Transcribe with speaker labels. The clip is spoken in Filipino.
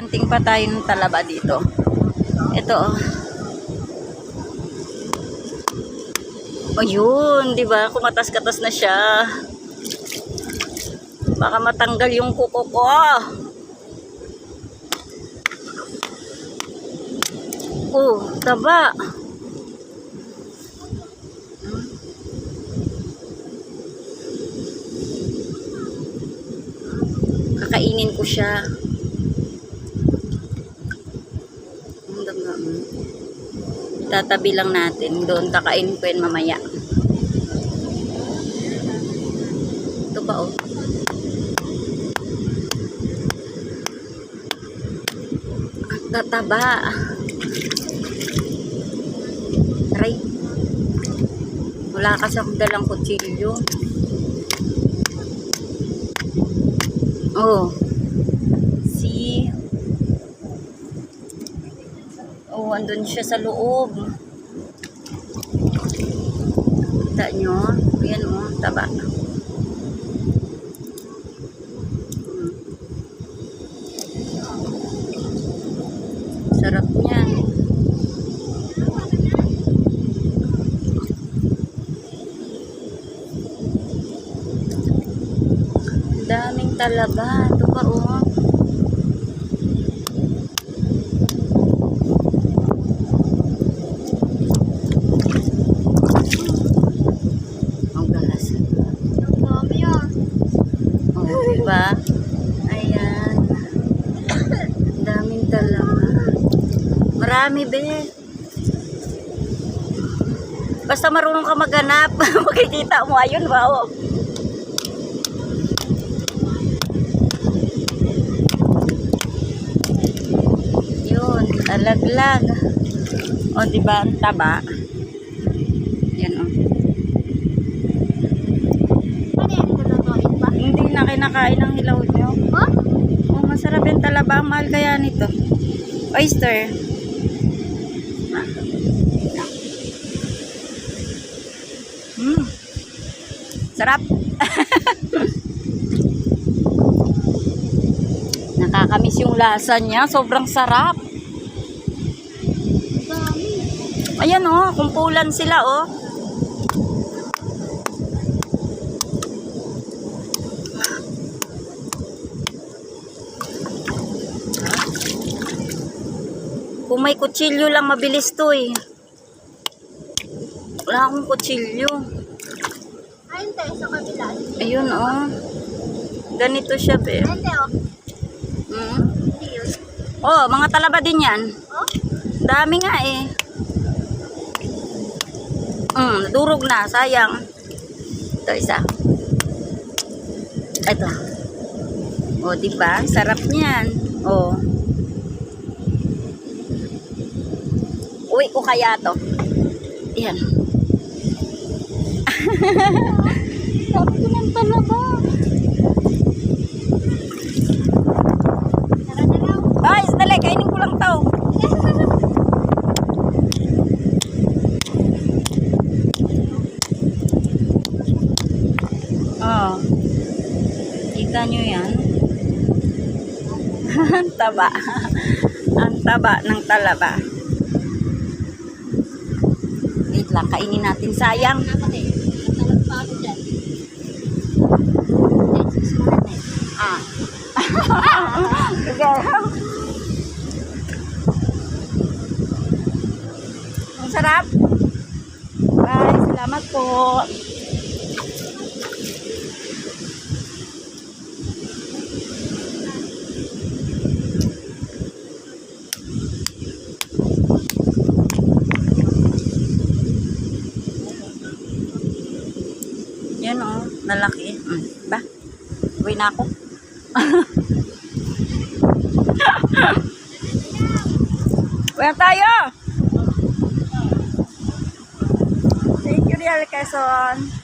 Speaker 1: Anting pa tayo ng talaba dito. Ito oh. O yun, di ba? Kumatas-katas na siya. Baka matanggal yung kuko ko. Oh, taba. Kakainin ko siya. Ang daga. Tatabi lang natin. Doon kakainin ko yan mamaya. Ito pa oh. Tataba. Aray. Wala kasi akong dalang kutsilyo. Oh. Oh, andun siya sa loob. Kita nyo? Ayan oh, taba. Hmm. Sarap niyan. Daming talaba. Ito pa oh. Ang galas.
Speaker 2: Dami ah.
Speaker 1: Oh, diba? Ayan. Ang daming talaba. Marami, be. Basta marunong ka maghanap. Makikita mo. Ayun ba, oh. Yun, talaglag. O, di ba ang taba? Yan, o.
Speaker 2: Ano?
Speaker 1: Hindi na kinakain ng hilaw nyo.
Speaker 2: Oh?
Speaker 1: Oh, masarap yung talaba. Ang mahal kaya nito. Oyster. Hmm. Sarap. Nakakamiss yung lasa niya. Sobrang sarap. Ayan oh, kumpulan sila oh. Kung may kutsilyo lang, mabilis to eh. Wala akong kutsilyo.
Speaker 2: Ayun tayo sa kabila.
Speaker 1: Ayun oh. Ganito siya, be.
Speaker 2: Ayun tayo.
Speaker 1: Mm. Oh, mga talaba din yan.
Speaker 2: Oh?
Speaker 1: Dami nga eh. Mm, nadurog na, sayang. Ito isa. Ito. O, di ba? Sarap niyan. O. Uwi ko kaya to. Yan.
Speaker 2: Sabi ko ng raw.
Speaker 1: Ay, dali, kainin ko lang to. Oh. Kita nyo yan? Ang taba. Ang taba ng talaba. Lang, kainin natin. Sayang. Ah. Ang sarap. Bye. Salamat po. Yan o, oh, nalaki. Mm, ba? Uwi na ako. Uwi na tayo! Thank you, Real Quezon.